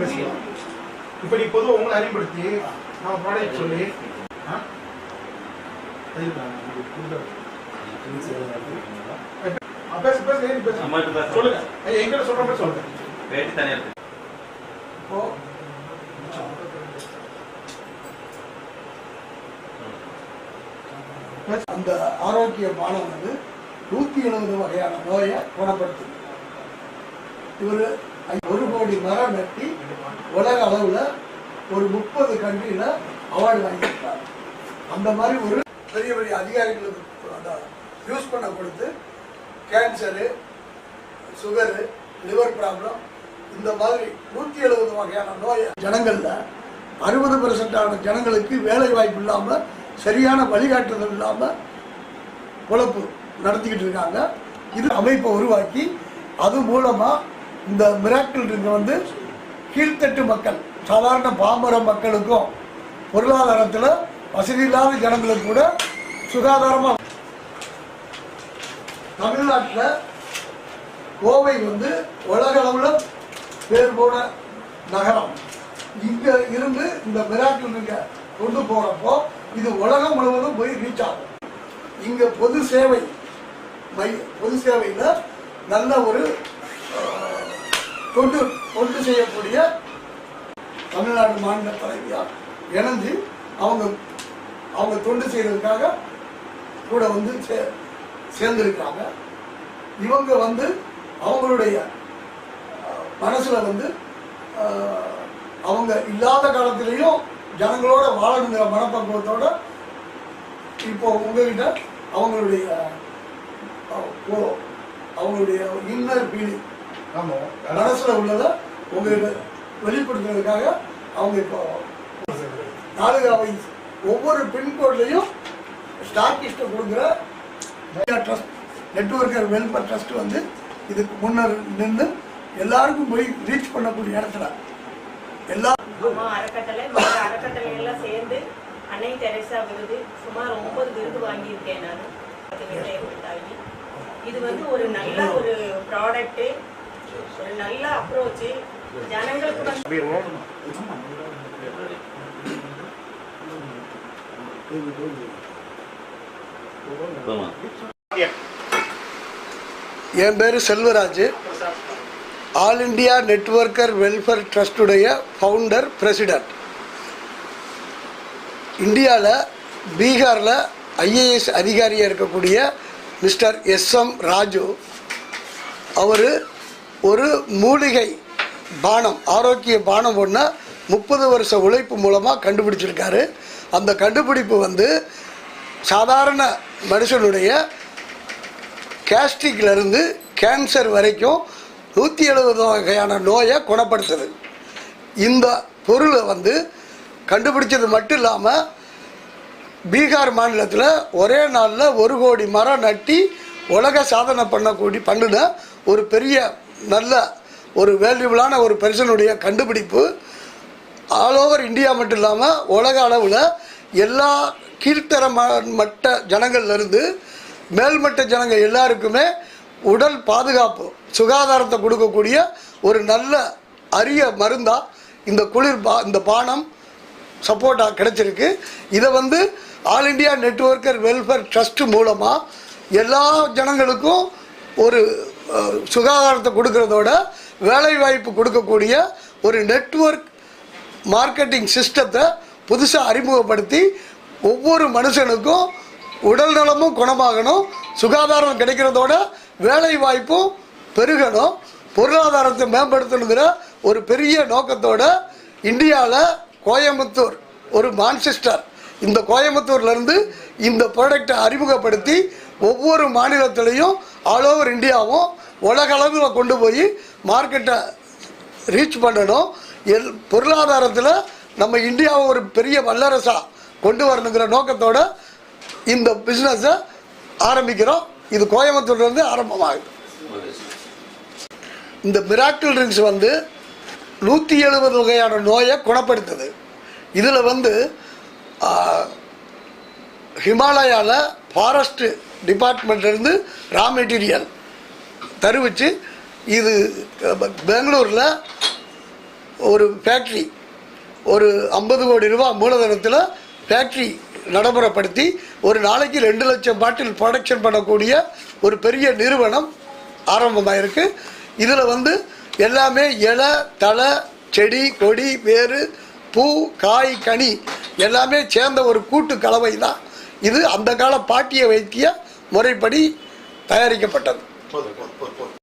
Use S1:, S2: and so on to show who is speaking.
S1: தான் இப்போ நீ பொதுவாக உங்களை அறிமுகப்படுத்தி நம்ம ப்ராடக்ட் சொல்லி பேசு பேசு சொல்லுங்க. எங்கிட்ட சொல்ற மாதிரி சொல்லுங்க
S2: பேட்டி தனியா இருக்கு.
S1: இப்போ
S3: அந்த ஆரோக்கிய பானம் வந்து நூற்றி எழுபது வகையான நோயை குணப்படுத்துது. இவர் ஒரு கோடி மரம் நட்டி உலக அளவில் ஒரு முப்பது கண்ட்ரியில் அவார்டு வாங்கியிருக்காரு அந்த மாதிரி ஒரு பெரிய பெரிய அதிகாரிகளுக்கு அந்த யூஸ் பண்ண கொடுத்து கேன்சரு சுகரு லிவர் ப்ராப்ளம் இந்த மாதிரி நூற்றி எழுபது வகையான நோய் ஜனங்களில் அறுபது பெர்சன்டான ஜனங்களுக்கு வேலை வாய்ப்பு இல்லாமல் சரியான வழிகாட்டுதல் இல்லாமல் பொழப்பு நடத்திக்கிட்டு இருக்காங்க. இது அமைப்பை உருவாக்கி அது மூலமாக இந்த மிராக்கிள் ட்ரிங்க் வந்து கீழ்த்தட்டு மக்கள் சாதாரண பாமர மக்களுக்கும் பொருளாதாரத்தில் வசதி இல்லாத ஜனங்களுக்கு கூட சுகாதாரமாக தமிழ்நாட்டில் கோவை வந்து உலக அளவில் பேர் போன நகரம். இங்கே இருந்து இந்த மிராக்கிள் ட்ரிங்கை கொண்டு போகிறப்போ இது உலகம் முழுவதும் போய் ரீச் ஆகும். இங்கே பொது சேவை மை பொது சேவையில் நல்ல ஒரு தொண்டு தொண்டு செய்யக்கூடிய தமிழ்நாடு மாநில தலைவியார் இணைஞ்சு அவங்க அவங்க தொண்டு செய்கிறதுக்காக கூட வந்து சே சேர்ந்திருக்காங்க இவங்க வந்து அவங்களுடைய மனசில் மனசுல வந்து அவங்க இல்லாத காலத்திலையும் ஜனங்களோட வாழணுங்கிற மனப்பக்குவத்தோட இப்போ உங்ககிட்ட அவங்களுடைய அவங்களுடைய இன்னர் ஃபீலிங்
S1: ஆமாம்
S3: மனசுல உள்ளதை உங்ககிட்ட வெளிப்படுத்துறதுக்காக அவங்க இப்போ தாலுகாவை ஒவ்வொரு பின்கோட்லையும் ஸ்டாக்கிஸ்ட்டை கொடுக்குற ட்ரஸ்ட் நெட்ஒர்க்கர் வெல்ஃபேர் ட்ரஸ்ட் வந்து இதுக்கு முன்னர் நின்று எல்லாருக்கும் போய் ரீச் பண்ணக்கூடிய இடத்துல. எல்லா
S4: அறக்கட்டளை அறக்கட்டளை எல்லாம் சேர்ந்து அன்னை தெரசா விருது சுமார் ஒன்பது விருது வாங்கியிருக்கேன் நான். இது வந்து ஒரு நல்ல ஒரு ப்ராடக்ட்டு ஒரு நல்ல அப்ரோச்சு ஜனங்களுக்கு வந்து
S3: என் பேர் Selvaraj. All India networker welfare ட்ரஸ்டுடைய founder president இந்தியாவில் பீகாரில் ஐஏஎஸ் அதிகாரியாக இருக்கக்கூடிய மிஸ்டர் எஸ்எம் ராஜு அவர் ஒரு மூலிகை பானம் ஆரோக்கிய பானம் ஒன்று முப்பது வருஷ உழைப்பு மூலமாக கண்டுபிடிச்சிருக்காரு. அந்த கண்டுபிடிப்பு வந்து சாதாரண மனுஷனுடைய கேஸ்ட்ரிக்லேருந்து கேன்சர் வரைக்கும் நூற்றி எழுபது வகையான நோயை குணப்படுத்துது. இந்த பொருளை வந்து கண்டுபிடிச்சது மட்டும் இல்லாமல் பீகார் மாநிலத்தில் ஒரே நாளில் ஒரு கோடி மரம் நட்டி உலக சாதனை பண்ணக்கூடிய பண்ணின ஒரு பெரிய நல்ல ஒரு வேல்யூபிளான ஒரு பெர்சனுடைய கண்டுபிடிப்பு. ஆல் ஓவர் இந்தியா மட்டும் இல்லாமல் உலக அளவில் எல்லா கீழ்த்தர மட்ட ஜனங்கள்லேருந்து மேல்மட்ட ஜனங்க எல்லாருக்குமே உடல் பாதுகாப்பு சுகாதாரத்தை கொடுக்கக்கூடிய ஒரு நல்ல அரிய மருந்தாக இந்த குளிர் பா இந்த பானம் சப்போர்ட்டாக கிடச்சிருக்கு. இதை வந்து all India networker welfare trust மூலமாக எல்லா ஜனங்களுக்கும் ஒரு சுகாதாரத்தை கொடுக்கறதோட வேலை வாய்ப்பு கொடுக்கக்கூடிய ஒரு நெட்வொர்க் மார்க்கெட்டிங் சிஸ்டத்தை புதுசாக அறிமுகப்படுத்தி ஒவ்வொரு மனுஷனுக்கும் உடல் நலமும் குணமாகணும் சுகாதாரம் கிடைக்கிறதோட வேலை வாய்ப்பும் பெருகணும் பொருளாதாரத்தை மேம்படுத்தணுங்கிற ஒரு பெரிய நோக்கத்தோட இந்தியாவில் கோயம்புத்தூர் ஒரு மான்செஸ்டர். இந்த கோயம்புத்தூர்லேருந்து இந்த ப்ராடக்டை அறிமுகப்படுத்தி ஒவ்வொரு மாநிலத்திலையும் ஆல் ஓவர் இந்தியாவும் உலகளவில் கொண்டு போய் மார்க்கெட்டை ரீச் பண்ணணும். எல் பொருளாதாரத்தில் நம்ம இந்தியாவை ஒரு பெரிய வல்லரசாக கொண்டு வரணுங்கிற நோக்கத்தோட இந்த பிஸ்னஸை ஆரம்பிக்கிறோம். இது கோயம்புத்தூர்லேருந்து ஆரம்பமாகுது. இந்த மிராக்கிள் ட்ரிங்க்ஸ் வந்து நூற்றி எழுபது வகையான நோயை குணப்படுத்துது. இதில் வந்து ஹிமாலயாவில் ஃபாரஸ்ட் டிபார்ட்மெண்ட்லேருந்து ரா மெட்டீரியல் தருவிச்சு இது பெங்களூரில் ஒரு ஃபேக்ட்ரி ஒரு ஐம்பது கோடி ரூபா மூலதனத்தில் ஃபேக்ட்ரி நடைமுறைப்படுத்தி ஒரு நாளைக்கு ரெண்டு லட்சம் பாட்டில் ப்ரொடக்ஷன் பண்ணக்கூடிய ஒரு பெரிய நிறுவனம் ஆரம்பமாயிருக்கு. இதில் வந்து எல்லாமே இலை தலை செடி கொடி வேறு பூ காய் கனி எல்லாமே சேர்ந்த ஒரு கூட்டு கலவை தான் இது அந்த கால பாட்டிய வைத்திய முறைப்படி தயாரிக்கப்பட்டது.
S1: puedo, puedo, puedo.